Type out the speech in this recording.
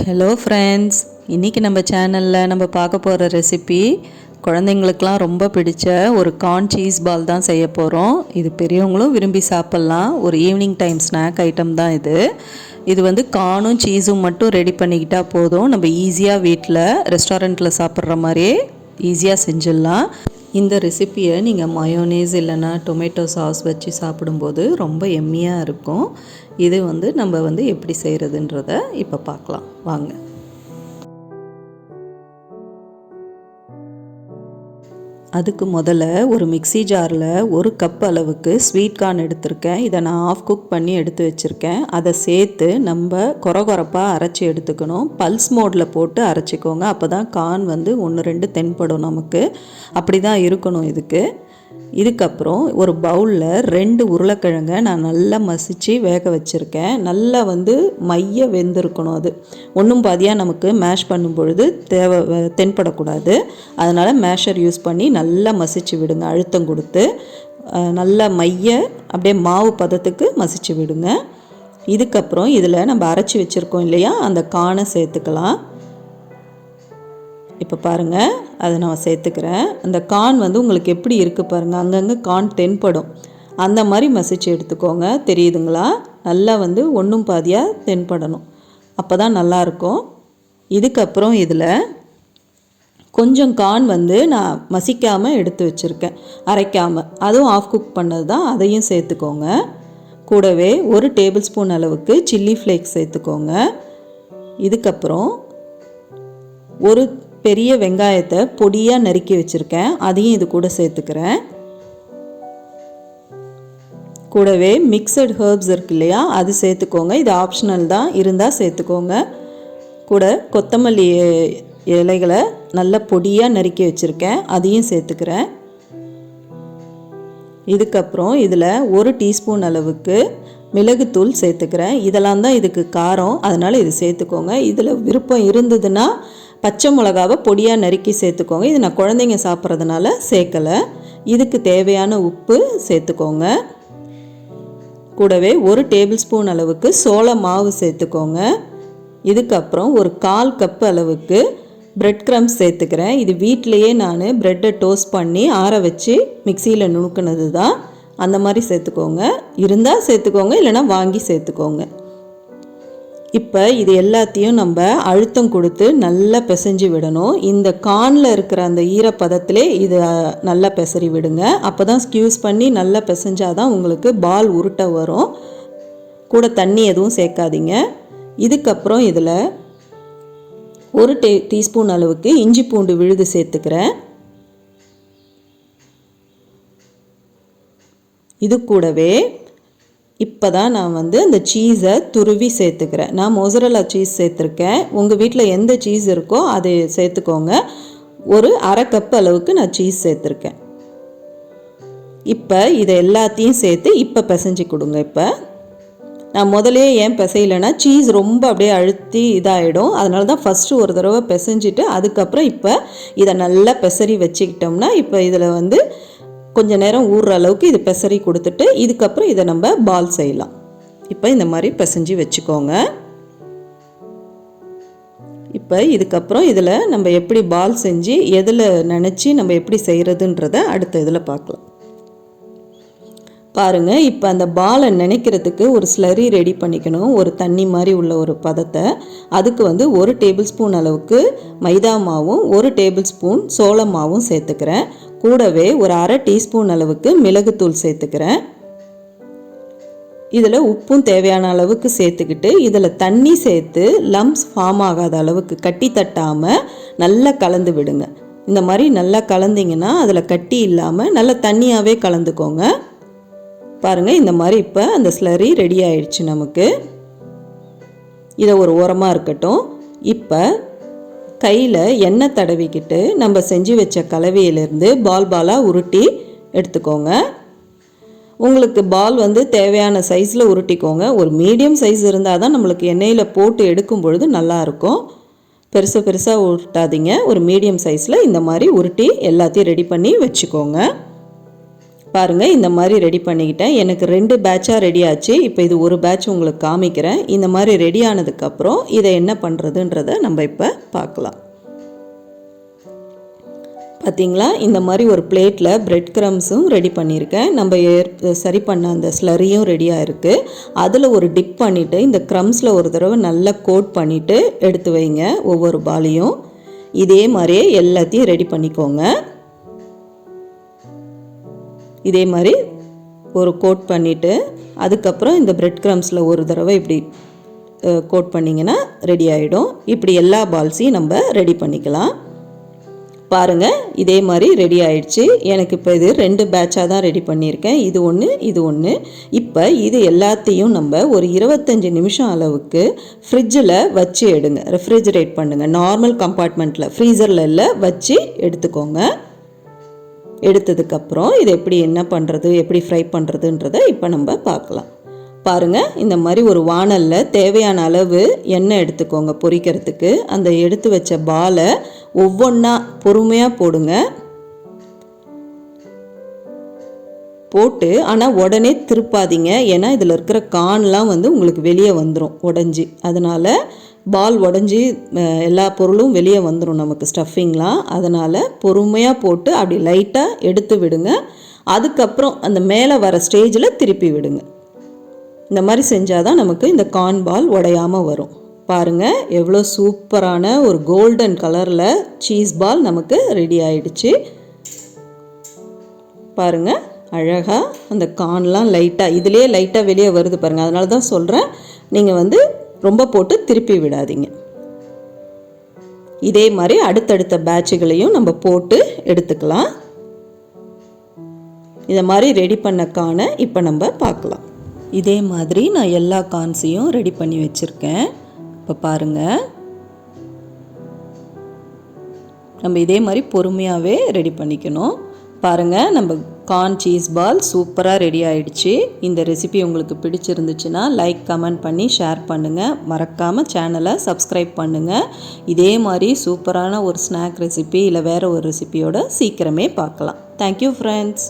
Hello friends இன்றைக்கி நம்ம சேனலில் நம்ம பார்க்க போகிற ரெசிபி குழந்தைங்களுக்கெலாம் ரொம்ப பிடிச்ச ஒரு கார்ன் சீஸ் பால் தான் செய்ய போகிறோம் இது பெரியவங்களும் விரும்பி சாப்பிட்லாம். ஒரு ஈவினிங் டைம் ஸ்நாக் ஐட்டம் தான் இது. இது வந்து கார்னும் சீஸும் மட்டும் ரெடி பண்ணிக்கிட்டால் போதும். நம்ம ஈஸியாக வீட்டில் ரெஸ்டாரண்ட்டில் சாப்பிட்ற மாதிரியே ஈஸியாக செஞ்சிடலாம். இந்த ரெசிப்பியை நீங்கள் மயோனேஸ் இல்லைன்னா டொமேட்டோ சாஸ் வச்சு சாப்பிடும்போது ரொம்ப எம்மியாக இருக்கும். இது வந்து நம்ம வந்து எப்படி செய்கிறதுன்றத இப்போ பார்க்கலாம். வாங்க. அதுக்கு முதல்ல ஒரு மிக்ஸி ஜாரில் ஒரு கப் அளவுக்கு ஸ்வீட் கார்ன் எடுத்திருக்கேன். இதை நான் ஆஃப் குக் பண்ணி எடுத்து வச்சுருக்கேன். அதை சேர்த்து நம்ம குறகுறப்பாக அரைச்சி எடுத்துக்கணும். பல்ஸ் மோடில் போட்டு அரைச்சிக்கோங்க. அப்போ தான் கார்ன் வந்து ஒன்று ரெண்டு தென்படும் நமக்கு. அப்படி தான் இருக்கணும் இதுக்கு. இதுக்கப்புறம் ஒரு பவுலில் ரெண்டு உருளைக்கிழங்கை நான் நல்லா மசித்து வேக வச்சுருக்கேன். நல்லா வந்து மைய வெந்திருக்கணும் அது. ஒன்றும் பாதியாக நமக்கு மேஷ் பண்ணும் பொழுது தேவை தென்படக்கூடாது. அதனால் மேஷர் யூஸ் பண்ணி நல்லா மசிச்சு விடுங்க அழுத்தம் கொடுத்து. நல்லா மைய அப்படியே மாவு பதத்துக்கு மசிச்சு விடுங்க. இதுக்கப்புறம் இதில் நம்ம அரைச்சி வச்சுருக்கோம் இல்லையா? அந்த கானை சேர்த்துக்கலாம். இப்போ பாருங்கள் அதை நான் சேர்த்துக்கிறேன். அந்த கான் வந்து உங்களுக்கு எப்படி இருக்குது பாருங்கள் அங்கங்கே கான் தென்படும். அந்த மாதிரி மசிச்சு எடுத்துக்கோங்க தெரியுதுங்களா? நல்லா வந்து ஒன்றும் பாதியாக தென்படணும். அப்போ தான் நல்லாயிருக்கும் இதுக்கப்புறம் இதில் கொஞ்சம் கான் வந்து நான் மசிக்காமல் எடுத்து வச்சுருக்கேன். அரைக்காமல் அதுவும் ஆஃப் குக் பண்ணது தான் அதையும் சேர்த்துக்கோங்க. கூடவே ஒரு டேபிள் ஸ்பூன் அளவுக்கு சில்லி ஃப்ளேக்ஸ் சேர்த்துக்கோங்க. இதுக்கப்புறம் ஒரு பெரிய வெங்காயத்தை பொடியாக நறுக்கி வச்சுருக்கேன். அதையும் இது கூட சேர்த்துக்கிறேன். கூடவே மிக்சட் ஹர்ப்ஸ் இருக்கு இல்லையா அது சேர்த்துக்கோங்க. இது ஆப்ஷனல் தான் இருந்தால் சேர்த்துக்கோங்க. கூட கொத்தமல்லி இலைகளை நல்ல பொடியாக நறுக்கி வச்சுருக்கேன். அதையும் சேர்த்துக்கிறேன். இதுக்கப்புறம் இதில் ஒரு டீஸ்பூன் அளவுக்கு மிளகுத்தூள் சேர்த்துக்கிறேன். இதெல்லாம் தான் இதுக்கு காரம். அதனால் இது சேர்த்துக்கோங்க. இதில் விருப்பம் இருந்ததுன்னா பச்சை மிளகாவை பொடியாக நறுக்கி சேர்த்துக்கோங்க. இது நான் குழந்தைங்க சாப்பிட்றதுனால சேர்க்கலை. இதுக்கு தேவையான உப்பு சேர்த்துக்கோங்க. கூடவே ஒரு டேபிள் ஸ்பூன் அளவுக்கு சோள மாவு சேர்த்துக்கோங்க. இதுக்கப்புறம் ஒரு கால் கப் அளவுக்கு பிரெட் க்ரம்ஸ் சேர்த்துக்கிறேன். இது வீட்டிலையே நான் ப்ரெட்டை டோஸ்ட் பண்ணி ஆற வச்சு மிக்சியில் நுணுக்கினது தான் அந்த மாதிரி சேர்த்துக்கோங்க. இருந்தால் சேர்த்துக்கோங்க இல்லைன்னா வாங்கி சேர்த்துக்கோங்க. இப்போ இது எல்லாத்தையும் நம்ம அழுத்தம் கொடுத்து நல்லா பிசைஞ்சு விடணும். இந்த கானில் இருக்கிற அந்த ஈரப்பதத்திலே இதை நல்லா பிசறி விடுங்க. அப்போ தான் ஸ்க்யூஸ் பண்ணி நல்லா பிசைஞ்சாதான் உங்களுக்கு பால் உருட்ட வரும். கூட தண்ணி எதுவும் சேர்க்காதீங்க. இதுக்கப்புறம் இதில் ஒரு டீ டீஸ்பூன் அளவுக்கு இஞ்சி பூண்டு விழுது சேர்த்துக்கிறேன். இது கூடவே இப்போ தான் நான் வந்து அந்த சீஸை துருவி சேர்த்துக்கிறேன். நான் மொசரலா சீஸ் சேர்த்துருக்கேன். உங்கள் வீட்டில் எந்த சீஸ் இருக்கோ அதை சேர்த்துக்கோங்க. ஒரு அரை கப் அளவுக்கு நான் சீஸ் சேர்த்துருக்கேன். இப்போ இதை எல்லாத்தையும் சேர்த்து இப்போ பிசைஞ்சு கொடுங்க இப்போ. நான் முதலே ஏன் பிசையலைன்னா சீஸ் ரொம்ப அப்படியே அழுத்தி இதாகிடும் அதனால தான் ஃபஸ்ட்டு ஒரு தடவை பிசைஞ்சிட்டு அதுக்கப்புறம் இப்போ இதை நல்லா பிசறி வச்சுக்கிட்டோம்னா இப்போ இதில் வந்து கொஞ்ச நேரம் ஊறுற அளவுக்கு இது பெசரி கொடுத்துட்டு இதுக்கப்புறம் இதை நம்ம பால் செய்யலாம். இப்போ இந்த மாதிரி பிசைஞ்சு வச்சுக்கோங்க. இப்போ இதுக்கப்புறம் இதில் நம்ம எப்படி பால் செஞ்சு எதில் நினச்சி நம்ம எப்படி செய்கிறதுன்றத அடுத்த இதில் பார்க்கலாம். பாருங்கள் இப்போ அந்த பாலை நினைக்கிறதுக்கு ஒரு ஸ்லரி ரெடி பண்ணிக்கணும். ஒரு தண்ணி மாதிரி உள்ள ஒரு பதத்தை. அதுக்கு வந்து ஒரு டேபிள் ஸ்பூன் அளவுக்கு மைதா மாவும் ஒரு டேபிள் ஸ்பூன் சோள மாவும் சேர்த்துக்கிறேன். கூடவே ஒரு அரை டீஸ்பூன் அளவுக்கு மிளகுத்தூள் சேர்த்துக்கிறேன். இதில் உப்பும் தேவையான அளவுக்கு சேர்த்துக்கிட்டு இதில் தண்ணி சேர்த்து லம்ஸ் ஃபார்ம் ஆகாத அளவுக்கு கட்டி தட்டாமல் நல்லா கலந்து விடுங்க. இந்த மாதிரி நல்லா கலந்தீங்கன்னா அதில் கட்டி இல்லாமல் நல்லா தண்ணியாகவே கலந்துக்கோங்க. பாருங்கள் இந்த மாதிரி இப்போ அந்த ஸ்லரி ரெடி ஆயிடுச்சு நமக்கு. இதை ஒரு ஓரமாக இருக்கட்டும். இப்போ கையில் எண்ணெய் தடவிக்கிட்டு நம்ம செஞ்சு வச்ச கலவையிலேருந்து பால் பாலாக உருட்டி எடுத்துக்கோங்க. உங்களுக்கு பால் வந்து தேவையான சைஸில் உருட்டிக்கோங்க. ஒரு மீடியம் சைஸ் இருந்தால் தான் நம்மளுக்கு எண்ணெயில் போட்டு எடுக்கும் பொழுது நல்லாயிருக்கும் பெருசு பெருசாக உருட்டாதீங்க. ஒரு மீடியம் சைஸில் இந்த மாதிரி உருட்டி எல்லாத்தையும் ரெடி பண்ணி வச்சுக்கோங்க. பாருங்கள் இந்த மாதிரி ரெடி பண்ணிக்கிட்டேன். எனக்கு ரெண்டு பேட்சாக ரெடி ஆச்சு. இப்போ இது ஒரு பேட்ச் உங்களுக்கு காமிக்கிறேன். இந்த மாதிரி ரெடி ஆனதுக்கப்புறம் இதை என்ன பண்ணுறதுன்றத நம்ம இப்போ பார்க்கலாம். பார்த்தீங்களா? இந்த மாதிரி ஒரு பிளேட்டில் பிரெட் க்ரம்ஸும் ரெடி பண்ணியிருக்கேன். நம்ம ஏர் சரி பண்ண அந்த ஸ்லரியும் ரெடியாக இருக்குது அதில் ஒரு டிப் பண்ணிவிட்டு இந்த க்ரம்ஸில் ஒரு தடவை நல்லா கோட் பண்ணிவிட்டு எடுத்து வைங்க ஒவ்வொரு பாலையும். இதே மாதிரியே எல்லாத்தையும் ரெடி பண்ணிக்கோங்க. இதே மாதிரி ஒரு கோட் பண்ணிவிட்டு அதுக்கப்புறம் இந்த பிரெட் க்ரம்ஸில் ஒரு தடவை இப்படி கோட் பண்ணிங்கன்னா ரெடி ஆகிடும் இப்படி எல்லா பால்ஸையும் நம்ம ரெடி பண்ணிக்கலாம். பாருங்கள் இதே மாதிரி ரெடி ஆயிடுச்சு. எனக்கு இப்போ இது ரெண்டு பேட்சாக தான் ரெடி பண்ணியிருக்கேன். இது ஒன்று இது ஒன்று இப்போ இது எல்லாத்தையும் நம்ம ஒரு இருபத்தஞ்சி நிமிஷம் அளவுக்கு ஃப்ரிட்ஜில் வச்சு எடுங்க. ரெஃப்ரிஜரேட் பண்ணுங்கள் நார்மல் கம்பார்ட்மெண்ட்டில் ஃப்ரீசரில் இல்லை வச்சு எடுத்துக்கோங்க. எடுத்ததுக்கப்புறம் இது எப்படி என்ன பண்ணுறது எப்படி ஃப்ரை பண்ணுறதுன்றதை இப்போ நம்ம பார்க்கலாம். பாருங்கள் இந்த மாதிரி ஒரு வானலில் தேவையான அளவு எண்ணெய் எடுத்துக்கோங்க பொரிக்கிறதுக்கு. அந்த எடுத்து வச்ச பாலை ஒவ்வொன்றா பொறுமையாக போடுங்க. போட்டு ஆனால் உடனே திருப்பாதீங்க. ஏன்னா இதில் இருக்கிற கான்லாம் வந்து உங்களுக்கு வெளியே வந்துடும் உடஞ்சி. அதனால் பால் உடஞ்சி எல்லா பொருளும் வெளியே வந்துடும் நமக்கு ஸ்டஃபிங்லாம் அதனால் பொறுமையாக போட்டு அப்படி லைட்டாக எடுத்து விடுங்க. அதுக்கப்புறம் அந்த மேலே வர ஸ்டேஜில் திருப்பி விடுங்க. இந்த மாதிரி செஞ்சால் தான் நமக்கு இந்த கார்ன் பால் உடையாமல் வரும். பாருங்கள் எவ்வளோ சூப்பரான ஒரு கோல்டன் கலரில் சீஸ் பால் நமக்கு ரெடி ஆயிடுச்சு. பாருங்கள் அழகாக அந்த கார்ன்லாம் லைட்டாக இதிலே லைட்டாக வெளியே வருது பாருங்கள் அதனால தான் சொல்கிறேன் நீங்கள் வந்து ரொம்ப போட்டு திருப்பி விடாதீங்க. இதே மாதிரி அடுத்தடுத்த பேட்சுகளையும் நம்ம போட்டு எடுத்துக்கலாம். இதை மாதிரி ரெடி பண்ண காண இப்போ நம்ம பார்க்கலாம். இதே மாதிரி நான் எல்லா கான்ஸையும் ரெடி பண்ணி வச்சுருக்கேன். இப்போ பாருங்கள் நம்ம இதே மாதிரி பொறுமையாகவே ரெடி பண்ணிக்கணும். பாருங்கள் நம்ம கார்ன் சீஸ் பால் சூப்பராக ரெடி ஆயிடுச்சு. இந்த ரெசிபி உங்களுக்கு பிடிச்சிருந்துச்சுன்னா லைக் கமெண்ட் பண்ணி ஷேர் பண்ணுங்கள் மறக்காமல் சேனலை சப்ஸ்கிரைப் பண்ணுங்கள் இதே மாதிரி சூப்பரான ஒரு ஸ்நாக் ரெசிபி இல்லை வேறு ஒரு ரெசிபியோட சீக்கிரமே பார்க்கலாம். Thank you friends